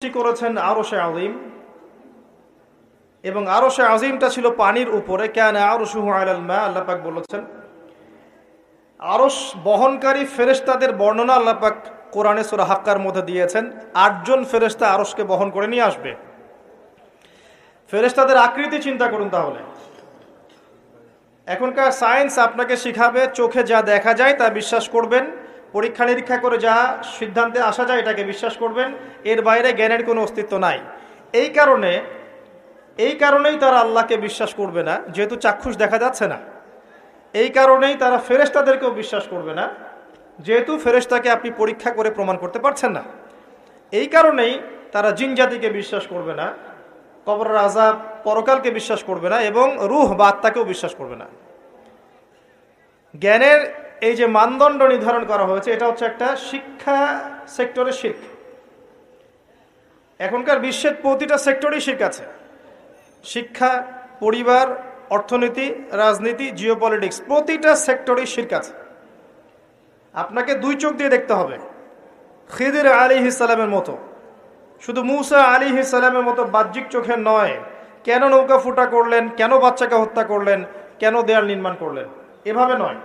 সৃষ্টি করেছেন আরশে আজিম এবং আরশে আজিমটা ছিল পানির উপরে। কেন আলাল মা, আল্লাহ পাক বলেছেন। আরশ বহনকারী ফেরেশতাদের বর্ণনা আল্লাহ পাক কোরআনে সূরা হাক্কার মধ্যে দিয়েছেন, আটজন ফেরেশতা আরশকে বহন করে নিয়ে আসবে। ফেরেশতাদের আকৃতি চিন্তা করুন তাহলে। এখনকার সায়েন্স আপনাকে শিখাবে, চোখে যা দেখা যায় তা বিশ্বাস করবেন পরীক্ষা নিরীক্ষা করে যা সিদ্ধান্তে আসা যায় এটাকে বিশ্বাস করবেন, এর বাইরে জ্ঞানের কোনো অস্তিত্ব নাই। এই কারণে, এই কারণেই তারা আল্লাহকে বিশ্বাস করবে না, যেহেতু চাক্ষুষ দেখা যাচ্ছে না। এই কারণেই তারা ফেরেশতাদেরকেও বিশ্বাস করবে না, যেহেতু ফেরেশতাকে আপনি পরীক্ষা করে প্রমাণ করতে পারছেন না। এই কারণেই তারা জিন জাতিকে বিশ্বাস করবে না কবর রাজা পরকালকে বিশ্বাস করবে না এবং রুহ বা আত্মাকেও বিশ্বাস করবে না। জ্ঞানের এই যে মানদণ্ড নির্ধারণ করা হয়েছে, এটা হচ্ছে একটা শিক্ষা সেক্টরের শির্ক। এখনকার বিশ্বের প্রতিটা সেক্টরেই শির্ক আছে। শিক্ষা, পরিবার, অর্থনীতি, রাজনীতি, জিওপলিটিক্স, প্রতিটা সেক্টরেই শির্ক আছে। আপনাকে দুই চোখ দিয়ে দেখতে হবে, খিদির আলী ইসালামের মতো। শুধু মুসা আলী ইসালামের মতো বাহ্যিক চোখে নয়, কেন নৌকা ফুটা করলেন, কেন বাচ্চাকে হত্যা করলেন, কেন দেয়াল নির্মাণ করলেন? এভাবে নয়।